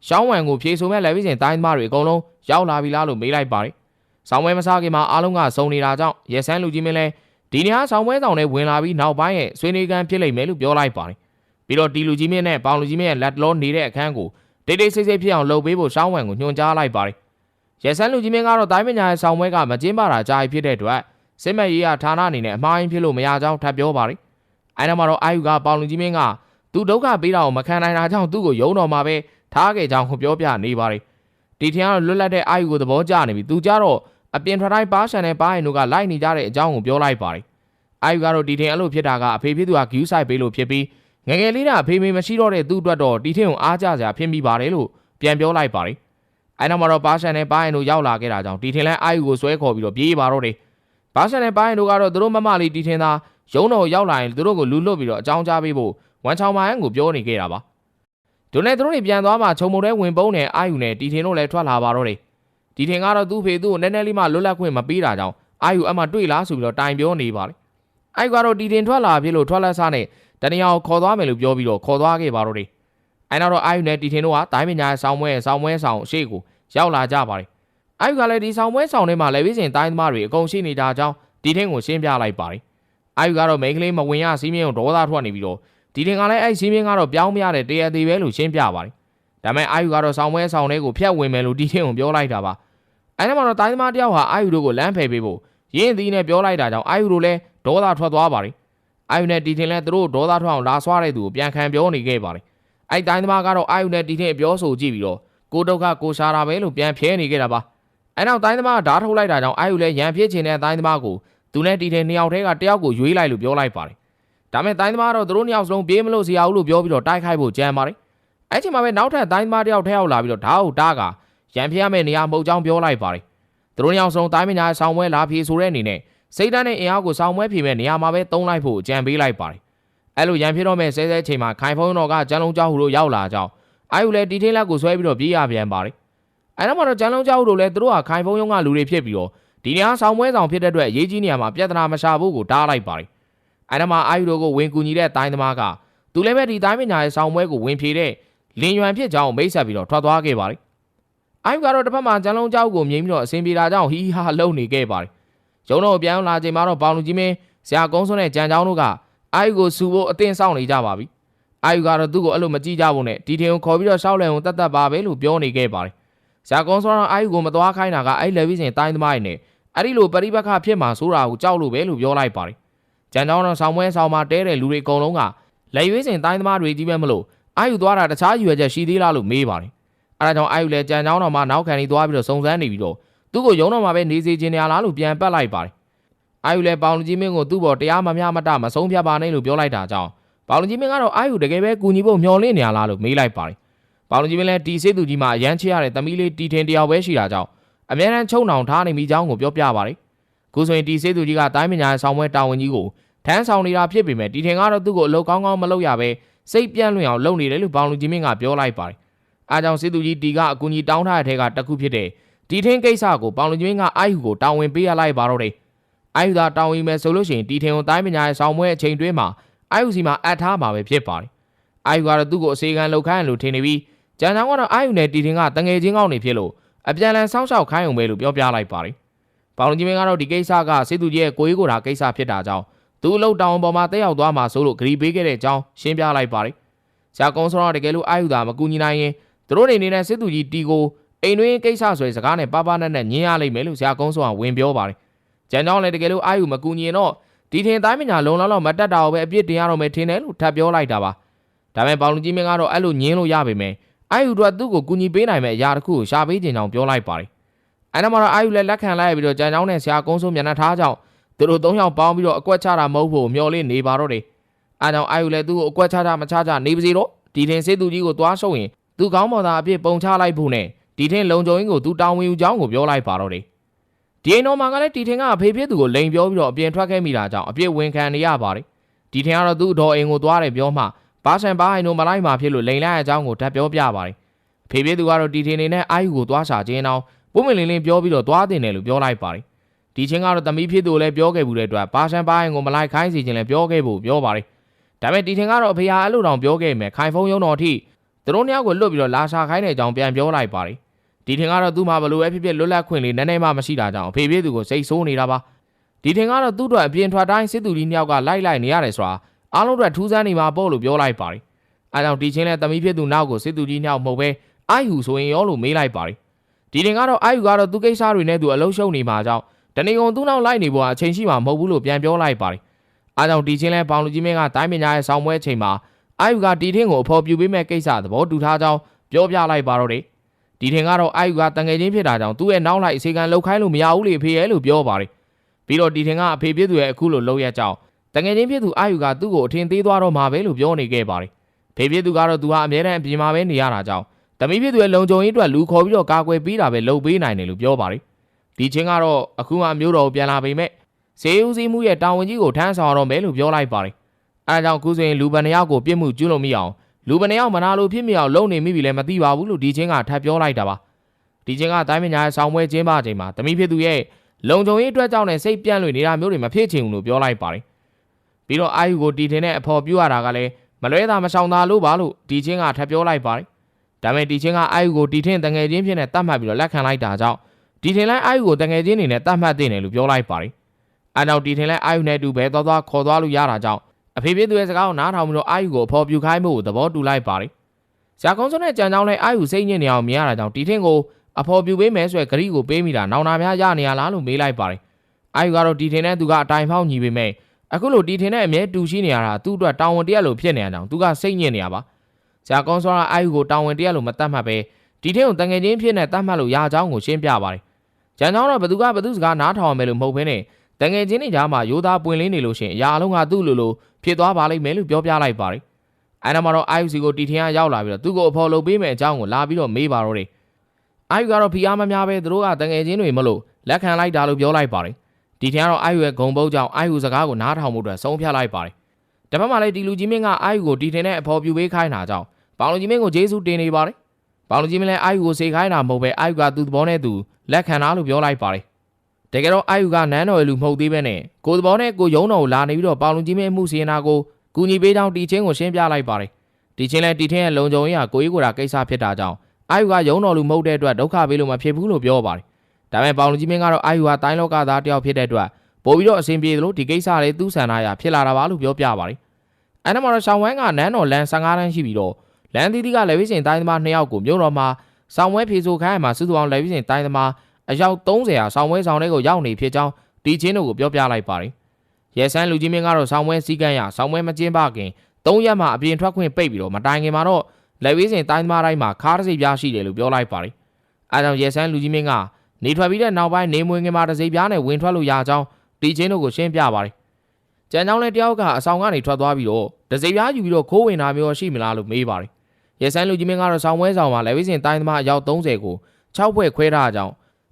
ရှောင်းဝံကိုဖြေဆိုမဲ့လက်ပြီးစဉ်တိုင်းသမားတွေအကုန်လုံးရောက်လာပြီလားလို့မေးလိုက်ပါတယ်။ဆောင်းပွဲမစားခင်မှာအားလုံးကစုံနေတာကြောင့်ရဲဆန်းလူကြီးမင်းလည်းဒီနေရာဆောင်းပွဲဆောင်နဲ့ဝင်လာပြီးနောက်ပိုင်းရဲ့ဆွေးနွေးကန်ဖြစ်လိမ့်မယ်လို့ပြောလိုက်ပါတယ်။ ပြီးတော့တီလူကြီးမင်းနဲ့ပေါင်လူကြီးမင်းရဲ့လက်တလုံးနေတဲ့အခန်းကိုတိတ်တိတ်ဆိတ်ဆိတ်ဖြစ်အောင်လုပ်ပေးဖို့ရှောင်းဝံကိုညွှန်ကြားလိုက်ပါတယ်။ရဲဆန်းလူကြီးမင်းကတော့တိုင်းပညာရဲ့ဆောင်းပွဲကမကျင်းပတာကြာပြီဖြစ်တဲ့အတွက်စစ်မဲ့ရေးရဌာနအနေနဲ့အမှားယွင်းဖြစ်လို့မရကြောင်းထပ်ပြောပါတယ်။အဲနောက်မှာတော့အာယူကပေါင်လူကြီးမင်းကသူဒုက္ခပေးတာကိုမခံနိုင်တာကြောင့်သူ့ကိုယုံတော်မှာပဲထားခဲ့ကြောင်းပြောပြနေပါတယ်ဒီထင်ကတော့လွတ်လပ်တဲ့အာယူကိုသဘောကျနေပြီသူကြတော့အပြင်ထွက်တိုင်းပါရှန်နဲ့ပါရင်တို့ကလိုက်နေကြတဲ့အကြောင်းကိုပြောလိုက်ပါတယ်အာယူကတော့ဒီထင်အဲ့လိုဖြစ်တာကအဖေဖြစ်သူကဂယူးဆိုင်ပေးလို့ဖြစ်ပြီး ငငယ်လေးကအဖေမေမရှိတော့တဲ့သူ့အတွက်တော့ဒီထင်ကိုအားကြစရာဖြစ်မိပါတယ်လို့ပြန်ပြောလိုက်ပါတယ်အဲနောက်မှာတော့ပါရှန်နဲ့ပါရင်တို့ရောက်လာခဲ့တာကြောင့်ဒီထင်လဲအာယူကိုဆွဲခေါ်ပြီးတော့ပြေးပါတော့တယ်ပါရှန်နဲ့ပါရင်တို့ကတော့သူတို့မမလေးဒီထင်သာရုံးတော်ရောက်လာရင်သူတို့ကိုလူလွတ်ပြီးတော့အကြောင်းကြားပေးဖို့ဝန်ချောင်မိုင်းကိုပြောနေခဲ့တာပါဒုနဲ့သူတို့တွေပြန်သွားမှခြုံမုံတဲ့ဝင်ပုံးနဲ့အာယူနဲ့တီထင်တို့လည်းထွက်လာပါတော့တယ်တီထင်ကတော့သူ့ဖေသူ့ကိုနည်းနည်းလေးမှလွတ်လပ်ခွင့်မပေးတာကြောင့်အာယူအမှတွေ့လားဆိုပြီးတော့တိုင်ပြောနေပါလေအာယူကတော့တီထင်ထွက်လာပြီလို့ထွက်လက်စားနဲ့ တနင်္လာကိုခေါ်သွားမယ်လို့ပြောပြီးတော့ခေါ်သွားခဲ့ပါတော့တယ်အဲနောက်တော့အာယူနဲ့တီထင်တို့ကတိုင်းပညာရဲ့ဆောင်းပွဲဆောင်းပွဲဆောင်ရှေ့ကိုရောက်လာကြပါတယ်အာယူကလည်းဒီဆောင်းပွဲဆောင်ထဲမှာလည်းပြီးစဉ်တိုင်းသမားတွေအကုန်ရှိနေကြကြောင်းတီထင်ကိုရှင်းပြလိုက်ပါတယ်အာယူကတော့မိန်းကလေးမဝင်ရစီးမြင်းကိုဒေါသထွက်နေပြီးတော့ဒီတင်ကလည်းအဲ့စီးမင်းကတော့ပြောင်းမရတဲ့တရားသေးပဲလို့ရှင်းပြပါတယ်ဒါပေမဲ့အာယူကတော့ဆောင်းပွဲဆောင်းထဲကိုဖျက်ဝင်မယ်လို့ဒီတင်ကိုပြောလိုက်တာပါအဲ့ဒါမှတော့တိုင်းသမားတယောက်ဟာအာယူတို့ကိုလမ်းဖယ်ပေးဖို့ရင်းသီးနဲ့ပြောလိုက်တာကြောင့်အာယူတို့လည်းဒေါသထွက်သွားပါတယ် အာယူနဲ့ဒီတင်လည်းသူတို့ဒေါသထွက်အောင်လာဆွားတဲ့သူကိုပြန်ခံပြောနေခဲ့ပါတယ်အဲ့တိုင်းသမားကတော့အာယူနဲ့ဒီတင်ပြောဆိုကြည့်ပြီးတော့ကိုဒုက္ခကိုရှာတာပဲလို့ပြန်ဖြဲနေခဲ့တာပါအဲ့နောက်တိုင်းသမားဓာတ်ထုတ်လိုက်တာကြောင့်အာယူလည်းရန်ဖြစ်ချင်တဲ့တိုင်းသမားကိုသူနဲ့ဒီတင်နှစ်ယောက်တည်းကတယောက်ကိုရွေးလိုက်လို့ပြောလိုက်ပါတယ်ဒါမဲ့တိုင်းသမားတော့သူတို့နှစ်ယောက်စလုံးပြေးမလို့စရာဘူးလို့ပြောပြီးတော့တိုက်ခိုက်ဖို့ကြံပါတယ်အဲ့ချိန်မှာပဲနောက်ထပ်တိုင်းသမားတယောက်ထပ်ရောက်လာပြီးတော့ဓာတ်ကိုတားကရန်ဖျက်ရမယ့်နေရာမဟုတ်ကြောင်းပြောလိုက်ပါတယ်သူတို့နှစ်ယောက်စလုံးတိုင်းပညာဆောင်းပွဲလာဖြေဆိုတဲ့အနေနဲ့ စိတ်ဓာတ်နဲ့အင်အားကိုဆောင်မွဲဖြေမဲ့နေရာမှာပဲသုံးလိုက်ဖို့ကြံပေးလိုက်ပါတယ်။အဲ့လိုရန်ဖြစ်တော့မဲ့ဆဲဆဲချိန်မှာခိုင်ဖုံးတော်ကဂျန်လုံးကျောင်းဟူတို့ရောက်လာကြောင်းအာယူလည်းဒီထိန်လက်ကိုဆွဲပြီးတော့ပြေးရပြန်ပါတယ်။အဲ့တော့မှတော့ဂျန်လုံးကျောင်းဟူတို့လည်းသူတို့ဟာခိုင်ဖုံးရုံးကလူတွေဖြစ်ပြီးတော့ဒီနေရာဆောင်မွဲဆောင်ဖြစ်တဲ့အတွက်အရေးကြီးနေရာမှာပြဿနာမရှာဖို့ကိုတားလိုက်ပါတယ်။အဲ့တော့မှအာယူတို့ကိုဝင်ကူညီတဲ့တိုင်းသမားကသူလည်းပဲဒီတိုင်းပညာရဲ့ဆောင်မွဲကိုဝင်ဖြေတဲ့လင်ရွံဖြစ်ကြောင်းမိတ်ဆက်ပြီးတော့ထွက်သွားခဲ့ပါတယ်။အာယူကတော့တစ်ဖက်မှာဂျန်လုံးကျောင်းကိုမြင်ပြီးတော့အစင်ပြေတာကြောင့်ဟီဟာလှုပ်နေခဲ့ပါတယ် ရုံတော်ပြန်လာချိန်မှာတော့ပေါင်လူကြီးမင်းဇာကုန်းစွန်းနဲ့ကြံချောင်းတို့ကအာယုကိုစူဖို့အသင်ဆောင်နေကြပါပြီအာယုကတော့သူ့ကိုအဲ့လိုမကြည့်ကြဖို့နဲ့ဒီထင်ကိုခေါ်ပြီးတော့ရှောက်လန်ကိုတတ်တတ်ပါပဲလို့ပြောနေခဲ့ပါတယ်ဇာကုန်းစွန်းကအာယုကိုမသွားခိုင်းတာကအဲ့လေဗီစင်တိုင်းသမားရဲ့နဲ့အဲ့ဒီလိုပရိပခဖြစ်မှာဆိုတာကိုကြောက်လို့ပဲလို့ပြောလိုက်ပါတယ်ကြံချောင်းတော့ဆောင်းပွဲဆောင်မှာတဲတဲ့လူတွေအကုန်လုံးကလက်ရွေးစင်တိုင်းသမားတွေကြီးပဲမလို့အာယုသွားတာတခြားရွယ်ချက်ရှိသေးလားလို့မေးပါတယ်အဲဒါကြောင့်အာယုလည်းကြံချောင်းတော်မှာနောက်ခံနေသွားပြီးတော့စုံစမ်းနေပြီးတော့ သူ့ကိုရုံးတော့မှပဲနေစေခြင်းနေရလားလို့ပြန်ပတ်လိုက်ပါတယ်အာယူလည်းပေါင်လူကြီးမင်းကိုသူ့ဘော်တရားမမျှမတမဆုံးဖြတ်ပါနဲ့လို့ပြောလိုက်တာကြောင့်ပေါင်လူကြီးမင်းကတော့အာယူတကယ်ပဲကူညီဖို့မျှော်လင့်နေရလားလို့မေးလိုက်ပါတယ်ပေါင်လူကြီးမင်းလည်းတီစေးသူကြီးမှအရန်ချရတဲ့သမီးလေးတီထင်တယောက်ပဲရှိတာကြောင့်အများရန်ချုံနှောင်ထားနေမိကြောင်းကိုပြောပြပါတယ်ခုဆိုရင်တီစေးသူကြီးကတိုင်းပညာရဲ့ဆောင်ပွဲတာဝန်ကြီးကိုထမ်းဆောင်နေတာဖြစ်ပေမဲ့ဒီထင်ကတော့သူ့ကိုအလုပ်ကောင်းကောင်းမလုပ်ရပဲစိတ်ပြန့်လွင့်အောင်လုပ်နေတယ်လို့ဘောင်လူကြီးမင်းကပြောလိုက်ပါတယ်။အားကြောင့်စစ်သူကြီးတီကအကူကြီးတောင်းထားတဲ့ထဲကတစ်ခုဖြစ်တဲ့ ဒီထင်းကိစ္စကိုဘောင်လူကြီးမင်းကအာယူကိုတာဝန်ပေးရလိုက်ပါတော့တယ်။အာယူသာတာဝန်မယ်ဆိုလို့ရှိရင်ဒီထင်းကိုတိုင်းပညာရဲ့ဆောင်ပွဲအချိန်တွင်းမှာအာယူစီမှာအပ်ထားမှာပဲဖြစ်ပါတယ်။အာယူကတော့သူ့ကိုအစေခံလောက်ခိုင်းလို့ထင်နေပြီးကြံချောင်းကတော့အာယူနဲ့တီထင်းကတငယ်ချင်းကောင်းနေဖြစ်လို့အပြန်လန်ဆောင်းလျှောက်ခိုင်းအောင်ပဲလို့ပြောပြလိုက်ပါတယ်။ဘောင်လူကြီးမင်းကတော့ဒီကိစ္စကစစ်သူကြီးရဲ့ကိုယ်ရေးကိုယ်တာကိစ္စဖြစ်တာကြောင့်သူ့အလုပ်တောင်းပေါ်မှာတက်ရောက်သွားမှာဆိုလို့ဂရီပေးခဲ့တဲ့အကြောင်းရှင်းပြလိုက်ပါတယ်။ဇာကုန်းစောတော့တကယ်လို့အာယူသာမကူညီနိုင်ရင်သူတို့နေနေတဲ့စစ်သူကြီးတီကို အိမ်တွင်းကိစ္စဆိုတဲ့စကားနဲ့ပါပါနဲ့နဲ့ညင်းရလိမ့်မယ်လို့ဇာကုန်းစောကဝင်ပြောပါတယ်ကြံကြောင်းလည်းတကယ်လို့အာယူမကူညီရင်တော့ဒီထင်တိုင်းပညာလုံလောက်လောက်မတက်တာကိုပဲအပြစ်တင်ရတော့မယ်ထင်တယ်လို့ထပ်ပြောလိုက်တာပါဒါပေမဲ့ပေါင်လူကြီးမင်းကတော့အဲ့လိုညင်းလို့ရပါမယ်အာယူတို့ကသူ့ကိုကူညီပေးနိုင်မဲ့အရာတစ်ခုကိုရှာပေးခြင်းကြောင့်ပြောလိုက်ပါတယ်အဲ့ဒါမှတော့အာယူလည်းလက်ခံလိုက်ပြီးတော့ကြံကြောင်းနဲ့ဆရာကုန်းစိုးမျက်နှာထားကြောင်းသူတို့သုံးယောက်ပေါင်းပြီးတော့အကွက်ချတာမဟုတ်ဖို့မျော်လင့်နေပါတော့တယ်အဲကြောင့်အာယူလည်းသူ့ကိုအကွက်ချချမချချနေပါစေတော့ဒီထင်စေသူကြီးကိုသွားရှုံရင်သူကောင်းမော်သာအပြစ်ပုံချလိုက်ဖို့နဲ့ ဒီထင်လုံခြုံရေးကိုသူတောင်းဝင်ယူကြောင်းကိုပြောလိုက်ပါတော့တယ်ဒီအိမ်တော်မှာကလည်းဒီထင်ကအဖေဖြစ်သူကိုလိန်ပြောပြီးတော့အပြင်ထွက်ခဲ့မိတာကြောင့်အပြစ်ဝင်ခံနေရပါတယ်ဒီထင်ကတော့သူ့တော်အိမ်ကိုသွားတယ်ပြောမှဘာဆန်ဘာဟိုင်တို့မလိုက်မှဖြစ်လို့လိန်လိုက်ရကြောင်းကိုဓာတ်ပြောပြပါတယ်အဖေဖြစ်သူကတော့ဒီထင်နေနဲ့အာယူကိုသွားရှာခြင်းအောင်ပုံမလင်းလင်းပြောပြီးတော့သွားတင်တယ်လို့ပြောလိုက်ပါတယ်ဒီချင်းကတော့သမီးဖြစ်သူကိုလည်းပြောခဲ့ဘူးတဲ့အတွက်ဘာဆန်ဘာဟိုင်ကိုမလိုက်ခိုင်းစီခြင်းလည်းပြောခဲ့ဖို့ပြောပါတယ်ဒါပေမဲ့ဒီထင်ကတော့အဖေဟာအဲ့လိုတောင်ပြောခဲ့မယ်ခိုင်ဖုံးရုံတော်အထိသူတို့နှစ်ယောက်ကိုလွတ်ပြီးတော့လာရှာခိုင်းတဲ့အကြောင်းပြန်ပြောလိုက်ပါတယ် ဒီထင်ကတော့သူ့မှာဘလို့ပဲဖြစ်ဖြစ်လွတ်လပ်ခွင့်လေးနည်းနည်းမှမရှိတာကြောင့်အဖေဖြစ်သူကိုစိတ်ဆိုးနေတာပါဒီထင်ကတော့သူ့အတွက်အပြင်ထွက်တိုင်းစစ်သူကြီးနှစ်ယောက်ကလိုက်လိုက်နေရတယ်ဆိုတာအားလုံးအတွက်ထူးဆန်းနေမှာပေါ့လို့ပြောလိုက်ပါတယ်အဲကြောင့်ဒီချင်းလဲသမီးဖြစ်သူနောက်ကိုစစ်သူကြီးနှစ်ယောက်မဟုတ်ပဲအာယူဆိုရင်ရောလို့မေးလိုက်ပါတယ်ဒီထင်ကတော့အာယူကတော့သူကိစ္စတွေနဲ့သူအလုံးရှုံနေမှာကြောင့်တနေကုန်သူ့နောက်လိုက်နေဖို့အချိန်ရှိမှာမဟုတ်ဘူးလို့ပြန်ပြောလိုက်ပါတယ်အားကြောင့်ဒီချင်းလဲပေါင်လူကြီးမင်းကတိုင်းပညာရဲ့ဆောင်းပွဲအချိန်မှာအာယူကဒီထင်းကိုအဖော်ပြပေးမဲ့ကိစ္စသဘောတူထားကြောင်းပြောပြလိုက်ပါတော့တယ် ဒီထင်ကတော့အာယူကတငယ်ချင်းဖြစ်တာကြောင့်သူ့ရဲ့နောက်လိုက်အစီကံလောက်ခိုင်းလို့မရဘူးလေဖေရဲ့လို့ပြောပါတယ်ပြီးတော့ဒီထင်ကအဖေဖြစ်သူရဲ့အခုလိုလောက်ရကြောင်းတငယ်ချင်းဖြစ်သူအာယူကသူ့ကိုအထင်သေးသွားတော့မှာပဲလို့ပြောနေခဲ့ပါတယ်ဖေဖြစ်သူကတော့သူဟာအမြဲတမ်းအပြင်မှာပဲနေရတာကြောင့်တမီးဖြစ်သူရဲ့လုံခြုံရေးအတွက်လူခေါ်ပြီးတော့ကာကွယ်ပေးတာပဲလုပ်ပေးနိုင်တယ်လို့ပြောပါတယ်ဒီချင်းကတော့အခုမှမျိုးတော်ကိုပြန်လာပေမဲ့စေဦးစီးမှုရဲ့တာဝန်ကြီးကိုထမ်းဆောင်ရတော့မယ်လို့ပြောလိုက်ပါတယ်အဲဒါကြောင့်အခုဆိုရင်လူပန်တယောက်ကိုပြစ်မှုကျူးလွန်မိအောင် လူပန်တယောက်မနာလို့ဖြစ်မိအောင်လုပ်နေမိပြီလည်းမသိပါဘူးလို့ဒီချင်းကထပ်ပြောလိုက်တာပါဒီချင်းကတိုင်းပညာရဲ့ဆောင်းပွဲကျင်းပချိန်မှာတမီးဖြစ်သူရဲ့လုံခြုံရေးအတွက်ကြောင့်နဲ့စိတ်ပြန့်လွေနေတာမျိုးတွေမဖြစ်ချင်ဘူးလို့ပြောလိုက်ပါတယ်ပြီးတော့အာယူကိုတီထင်တဲ့အဖော်ပြရတာကလည်းမလွဲတာမဆောင်တာလို့ပါလို့ဒီချင်းကထပ်ပြောလိုက်ပါတယ်ဒါပေမဲ့ဒီချင်းကအာယူကိုတီထင်တငယ်ချင်းဖြစ်နေတတ်မှတ်ပြီးတော့လက်ခံလိုက်တာကြောင့်ဒီထင်လိုက်အာယူကိုတငယ်ချင်းနေနဲ့တတ်မှတ်တင်တယ်လို့ပြောလိုက်ပါတယ်အဲနောက်ဒီထင်လိုက်အာယူနဲ့အတူပဲသွားသွားခေါ်သွားလို့ရတာကြောင့် အဖေဖြစ်သူရဲ့စကားကိုနားထောင်ပြီးတော့အာယူကိုအဖော်ပြခိုင်းမှုကိုသဘောတူလိုက်ပါတယ်။ဇာကုန်းစုံနဲ့ကြံကြောင်းလဲအာယူစိတ်ညစ်နေအောင်မြင်ရတာကြောင့်ဒီထင်ကိုအဖော်ပြပေးမယ်ဆိုရယ်ဂရီကိုပေးမိတာနောင်နာများရနေရလားလို့မေးလိုက်ပါတယ်။အာယူကတော့ဒီထင်နဲ့သူကအတိုင်ဖောက်ညီပေမဲ့အခုလိုဒီထင်နဲ့အမြဲတူရှိနေရတာသူ့အတွက်တောင်းဝန်တရက်လိုဖြစ်နေရကြောင်းသူကစိတ်ညစ်နေရပါ။ဇာကုန်းစုံကအာယူကိုတောင်းဝန်တရက်လိုမတတ်မှတ်ပဲဒီထင်ကိုတငယ်ချင်းဖြစ်နေတတ်မှတ်လို့ရကြောင်းကိုရှင်းပြပါတယ်။ကြံကြောင်းတော့ဘသူကဘသူစကားနားထောင်မယ်လို့မဟုတ်ဘဲနဲ့တငယ်ချင်းတွေကြားမှာရိုးသားပွင့်လင်းနေလို့ရှင်အရာအလုံးကသူ့လိုလို ဖြစ်သွားပါလိမ့်မယ်လို့ပြောပြလိုက်ပါတယ်။အဲဒါမှတော့ IUC ကိုတီထင်ကရောက်လာပြီးတော့သူ့ကိုအဖော်လုပ်ပေးမယ်အကြောင်းကိုလာပြီးတော့မေးပါတော့တယ်။ IU ကတော့ဖီအားမများပဲသူတို့ကတငယ်ချင်းတွေမလို့လက်ခံလိုက်တာလို့ပြောလိုက်ပါတယ်။ဒီထင်ကတော့ IU ရဲ့ဂုံပုတ်ကြောင့် IU စကားကိုနားထောင်မှုအတွက်ဆုံးဖြတ်လိုက်ပါတယ်။တပတ်မှလည်းဒီလူကြီးမင်းက IU ကိုတီထင်နဲ့အဖော်ပြပေးခိုင်းတာကြောင့်ပေါင်လူကြီးမင်းကိုဂျေဆုတင်နေပါတယ်။ပေါင်လူကြီးမင်းလည်း IU ကိုစေခိုင်းတာမဟုတ်ပဲ IU ကသူ့သဘောနဲ့သူလက်ခံတာလို့ပြောလိုက်ပါတယ်။ တကယ်တော့အာယူကနန်းတော်ရဲ့လူမဟုတ်သေးပဲနဲ့ကိုသဘောနဲ့ကိုယုံတော်ကိုလာနေပြီးတော့ပေါလုံကြီးမင်းမှုစီရင်တာကိုကူညီပေးကြောင်းတီချင်းကိုရှင်းပြလိုက်ပါတယ်တီချင်းလည်းတီထင်းရဲ့လုံခြုံရေးဟာကိုကြီးကိုယ်တာကိစ္စဖြစ်တာကြောင့်အာယူကယုံတော်လူမဟုတ်တဲ့အတွက်ဒုက္ခပေးလို့မဖြစ်ဘူးလို့ပြောပါတယ်ဒါပေမဲ့ပေါလုံကြီးမင်းကတော့အာယူဟာတိုင်းလောကသားတယောက်ဖြစ်တဲ့အတွက်ပို့ပြီးတော့အဆင်ပြေသလိုဒီကိစ္စလေးသူ့ဆန္ဒအရဖြစ်လာတာပါလို့ပြောပြပါတယ်အဲ့ဒါမှတော့ရှောင်းဝမ်းကနန်းတော်လန်15တန်းရှိပြီးတော့လန်သီးသီးကလည်းဝိစင်တိုင်းသမား2ယောက်ကိုမြို့တော်မှာဆောင်းဝဲဖြေဆိုခိုင်းရမှာစုစုအောင်လည်းဝိစင်တိုင်းသမား အယောက်30ဟာဆောင်းဝဲဆောင်တွေကိုရောက်နေဖြစ်ကြောင်းဒီချင်းတို့ကိုပြောပြလိုက်ပါတယ်ရဲဆန်းလူကြီးမင်းကတော့ဆောင်းဝဲစည်းကမ်းရဆောင်းဝဲမကျင်းပခင်၃ရက်မှအပြင်ထွက်ခွင့်ပိတ်ပြီးတော့မတိုင်ခင်မှာတော့လက်ဝေးစင်တိုင်းသမားတိုင်းမှာခါးတစ်စိပ်ပြားရှိတယ်လို့ပြောလိုက်ပါတယ်အဲကြောင့်ရဲဆန်းလူကြီးမင်းကနေထွက်ပြီးတဲ့နောက်ပိုင်းနေမွေငင်မှာတစ်စိပ်ပြားနဲ့ဝင်ထွက်လို့ရကြောင်းဒီချင်းတို့ကိုရှင်းပြပါတယ်ကြံကြောင်းလဲတယောက်ကအဆောင်ကနေထွက်သွားပြီးတော့ဒစိပြားယူပြီးတော့ခိုးဝင်တာမျိုးရှိမလားလို့မေးပါတယ်။ရဲဆန်းလူကြီးမင်းကတော့ဆောင်းဝဲဆောင်မှာလက်ဝိစင်တိုင်းသမားအယောက်30ကို6ဖွဲ့ခွဲထားကြအောင်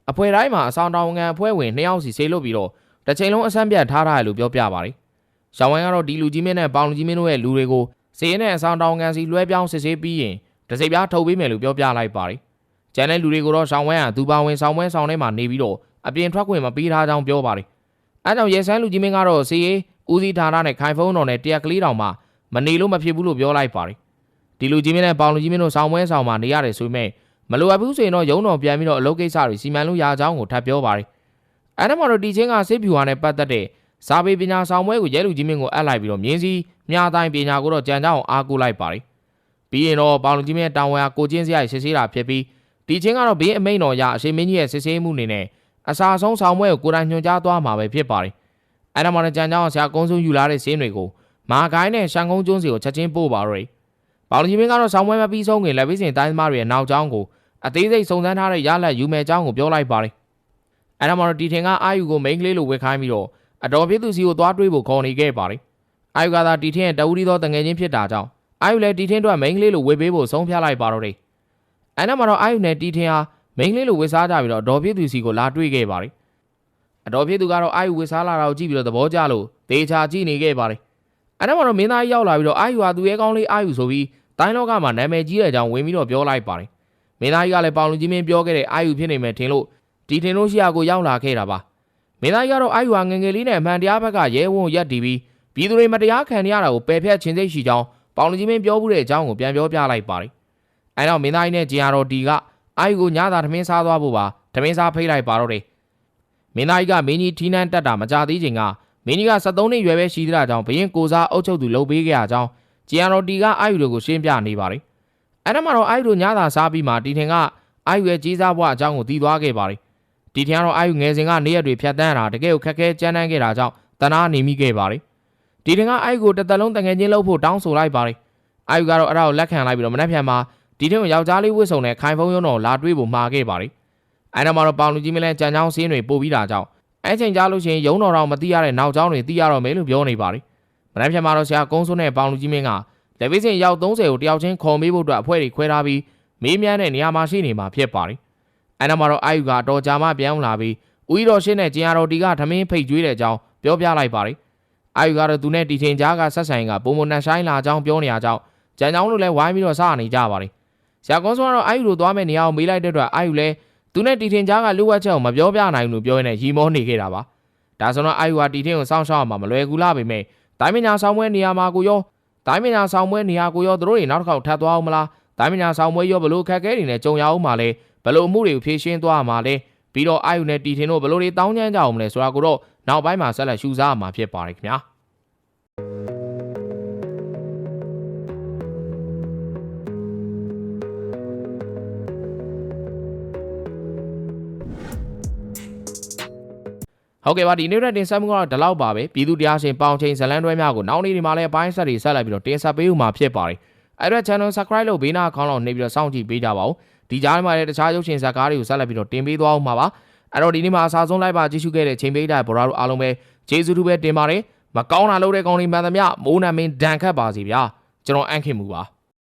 အဖွဲတိုင်းမှာအဆောင်တောင်ငံအဖွဲ့ဝင်2ယောက်စီဆေးလို့ပြီးတော့တစ်ချိန်လုံးအဆန်းပြတ်ထားထားတယ်လို့ပြောပြပါတယ်။ရှောင်းဝိုင်းကတော့ဒီလူကြီးမင်းနဲ့ပေါင်လူကြီးမင်းတို့ရဲ့လူတွေကိုစေရင်နဲ့အဆောင်တောင်ငံစီလွှဲပြောင်းစစ်ဆေးပြီးရင်တစိပြားထုတ်ပေးမယ်လို့ပြောပြလိုက်ပါတယ်။ကျန်တဲ့လူတွေကိုတော့ရှောင်းဝိုင်းကသူပါဝင်ဆောင်ဝဲဆောင်ထဲမှာနေပြီးတော့အပြင်ထွက်ခွင့်မပေးထားကြောင်းပြောပါတယ်။အဲကြောင့်ရဲဆန်းလူကြီးမင်းကတော့စီရေးဦးစီးဌာနနဲ့ခိုင်ဖုန်းတော်နဲ့တရက်ကလေးတောင်မှမနေလို့မဖြစ်ဘူးလို့ပြောလိုက်ပါတယ်။ဒီလူကြီးမင်းနဲ့ပေါင်လူကြီးမင်းတို့ဆောင်ဝဲဆောင်မှာနေရတယ်ဆိုပေမဲ့ မလိုအပ်ဘူးဆိုရင်တော့ရုံတော်ပြန်ပြီးတော့အလုပ်ကိစ္စတွေစီမံလို့ရကြောင်းကိုထပ်ပြောပါတယ်။အဲဒါမှတော့ဒီချင်းကစစ်ဖြူဟာနဲ့ပတ်သက်တဲ့စာပေပညာဆောင်ပွဲကိုရဲလူကြီးမင်းကိုအပ်လိုက်ပြီးတော့မြင်းစီမြားတိုင်းပညာကိုတော့ကြံကြအောင်အားကိုးလိုက်ပါတယ်။ပြီးရင်တော့ပေါင်လူကြီးမင်းတောင်ဝါကိုချင်းစရိုက်စစ်ဆေးတာဖြစ်ပြီးဒီချင်းကတော့ဘေးအမိန်တော်ရအရှိမင်းကြီးရဲ့စစ်ဆေးမှုအနေနဲ့အစာဆုံးဆောင်ပွဲကိုကိုယ်တိုင်ညွှန်ကြားသွားမှာပဲဖြစ်ပါတယ်အဲ့ဒါမှလည်းကြံကြောင်းဆရာကုန်းစုယူလာတဲ့စင်းတွေကိုမာကိုင်းနဲ့ရှန်ကုန်းကျွန်းစီကိုချက်ချင်းပို့ပါတော့တ ယ်ပေါလူကြီးမင်းကတော့ဆောင်ပွဲမပြီးဆုံးခင်လက်ပြီးစင်တိုင်းသမားတွေရဲ့နောက်ကျောင်းကိုအသေးစိတ်စုံစမ်းထားတဲ့ရလက်ယူမယ်ကျောင်းကိုပြောလိုက်ပါတယ်အဲ့ဒါမှတော့တီထင်ကအာယူကိုမိန်းကလေးလိုဝက်ခိုင်းပြီးတော့အတော်ဖြစ်သူစီကိုသွားတွေးဖို့ခေါ်နေခဲ့ပါတယ်အာယူကသာတီထင်ရဲ့တဝူရီသောတငယ်ချင်းဖြစ်တာကြောင့်အာယူလည်းတီထင်တို့မိန်းကလေးလိုဝက်ပေးဖို့ဆုံးဖြတ်လိုက်ပါတော့တယ်အဲ့ဒါမှတော့အာယူနဲ့တီထင်ဟာမိန်းကလေးလိုဝက်စားကြပြီးတော့အတော်ဖြစ်သူစီကိုလာတွေးခဲ့ပါတယ်အတော်ဖြစ်သူကတော့အာယူဝက်စားလာတာကိုကြည့်ပြီးတော့သဘောကျလို့ဒေချာကြည့်နေခဲ့ပါတယ်အဲ့ဒါမှတော့မင်းသားကြီးရောက်လာပြီးတော့အာယူဟာသူရဲ့ကောင်းလေးအာယူဆိုပြီး တိုင်းလောကမှာနာမည်ကြီးတဲ့အကြောင်းဝင်ပြီးတော့ပြောလိုက်ပါတယ်မင်းသားကြီးကလည်းပေါင်လူကြီးမင်းပြောခဲ့တဲ့အာယူဖြစ်နေမယ်ထင်လို့ဒီထင်လို့ရှိရကိုရောက်လာခဲ့တာပါမင်းသားကြီးကတော့အာယူဟာငယ်ငယ်လေးနဲ့အမှန်တရားဘက်ကရဲဝံ့ရက်တီးပြီးပြည်သူတွေမတရားခံရတာကိုပယ်ဖျက်ခြင်းစိတ်ရှိကြောင်းပေါင်လူကြီးမင်းပြောမှုတဲ့အကြောင်းကိုပြန်ပြောပြလိုက်ပါတယ်အဲတော့မင်းသားကြီးနဲ့ဂျီယာတော်ဒီကအာယူကိုညသာသမင်းစားသွားဖို့ပါသမင်းစားဖိတ်လိုက်ပါတော့တယ်မင်းသားကြီးကမင်းကြီးထီးနှန်းတက်တာမကြသေးချိန်ကမင်းကြီးက73နှစ်ရွယ်ပဲရှိသေးတာကြောင့်ဘရင်ကိုစားအုပ်ချုပ်သူလှုပ်ပေးခဲ့ရကြောင်း ဂျီယာတော်ဒီကအာယူတို့ကိုရှင်းပြနေပါတယ်အဲ့ဒါမှတော့အာယူတို့ညသာစားပြီးမှတီထင်ကအာယူရဲ့ကြီးစားဘွားအကြောင်းကိုသိသွားခဲ့ပါတယ်တီထင်ကတော့အာယူငယ်စဉ်ကနေရက်တွေဖြတ်တန်းတာတကယ်ကိုခက်ခဲကြမ်းတမ်းခဲ့တာကြောင့်တနာနေမိခဲ့ပါတယ်တီထင်ကအာယူကိုတစ်သက်လုံးတငယ်ချင်းလှုပ်ဖို့တောင်းဆိုလိုက်ပါတယ်အာယူကတော့အဲ့ဒါကိုလက်ခံလိုက်ပြီးတော့မနှက်ဖြန်မှာတီထင်ကိုယောက်ျားလေးဝှစ်စုံနဲ့ခိုင်ဖုံးရုံတော်လာတွေးဖို့မှာခဲ့ပါတယ်အဲ့ဒါမှတော့ပေါင်လူကြီးမလဲကြံချောင်းစင်းတွေပို့ပြီးတာကြောင့်အဲ့ချိန်ကြားလို့ရှိရင်ရုံတော်တော်မသိရတဲ့နောက်ကျောင်းတွေသိရတော့မယ်လို့ပြောနေပါတယ် မနှက်ဖြန်မှာတော့ဆရာကုန်းစွန်းနဲ့ပေါင်လူကြီးမင်းကလက်ပေးစင်ရောက်30ကိုတယောက်ချင်းခေါ်မေးဖို့အတွက်အဖွဲ့တွေခွဲထားပြီးမေးမြန်းတဲ့နေရာမှာရှိနေမှာဖြစ်ပါတယ်အဲ့ဒါမှတော့အာယူကအတော်ကြာမှပြန်လာပြီးဦးရီတော်ရှင်းနဲ့ကျင်ရတော်ဒီကထမင်းဖိတ်ကျွေးတဲ့အကြောင်းပြောပြလိုက်ပါတယ်အာယူကတော့သူနဲ့တီထင်ကြားကဆက်ဆိုင်ကပုံမနန်ဆိုင်လာအကြောင်းပြောနေရကြောင်းကြံကြောင်းတို့လည်းဝိုင်းပြီးတော့စားနေကြပါတယ်ဆရာကွန်ဆိုကတော့အာယူတို့သွားမဲ့နေရာကိုမေးလိုက်တဲ့အတွက်အာယူလည်းသူနဲ့တီထင်ကြားကလူဝက်ချက်ကိုမပြောပြနိုင်ဘူးလို့ပြောရင်းနဲ့ရီမောနေခဲ့တာပါဒါဆိုတော့အာယူကတီထင်ကိုစောင့်ရှောက်အောင်မလွယ်ကူလာပေမဲ့ တိုင်းပညာဆောင်ပွဲနေရာမှာကိုရောတိုင်းပညာဆောင်ပွဲနေရာကိုရောတို့တွေနောက်တစ်ခေါက်ထပ်သွားအောင်မလားတိုင်းပညာဆောင်ပွဲရောဘလို့ခက်ခဲနေနဲ့ကြုံရအောင်မလဲဘလို့အမှုတွေကိုဖြေရှင်းသွားမှာလဲပြီးတော့အာယူနဲ့တီထင်တို့ဘလို့တွေတောင်းကျမ်းကြအောင်မလဲဆိုတာကိုတော့နောက်ပိုင်းမှာဆက်လက်ရှုစားမှာဖြစ်ပါတယ်ခင်ဗျာ ဟုတ်ကဲ့ပါဒီနေ့ရက်တင်ဆက်မှုကတော့ဒီလောက်ပါပဲပြည်သူတရားရှင်ပေါင်ချိန်ဇလန်တွဲများကိုနောက်နေ့ဒီမှာလည်းအပိုင်းဆက်တွေဆက်လိုက်ပြီးတော့တင်ဆက်ပေးဦးမှာဖြစ်ပါတယ်အဲ့တော့ channel subscribe လုပ်ဘေးနားခေါင်းလောက်နှိပ်ပြီးတော့စောင့်ကြည့်ပေးကြပါဦးဒီကြားထဲမှာလည်းတခြားရုပ်ရှင်ဇာတ်ကားတွေကိုဆက်လက်ပြီးတော့တင်ပေးသွားအောင်ပါပါအဲ့တော့ဒီနေ့မှာအစားဆုံးလိုက်ပါကြည့်ရှုခဲ့တဲ့ချိန်ပေးတဲ့ဘော်ရာတို့အားလုံးပဲကျေးဇူးတူပဲတင်ပါတယ်မကောင်းတာလုပ်တဲ့ကောင်းတွေမှန်သမျှမိုးနာမင်းဒဏ်ခတ်ပါစီဗျာကျွန်တော်အန့်ခင်မူပါ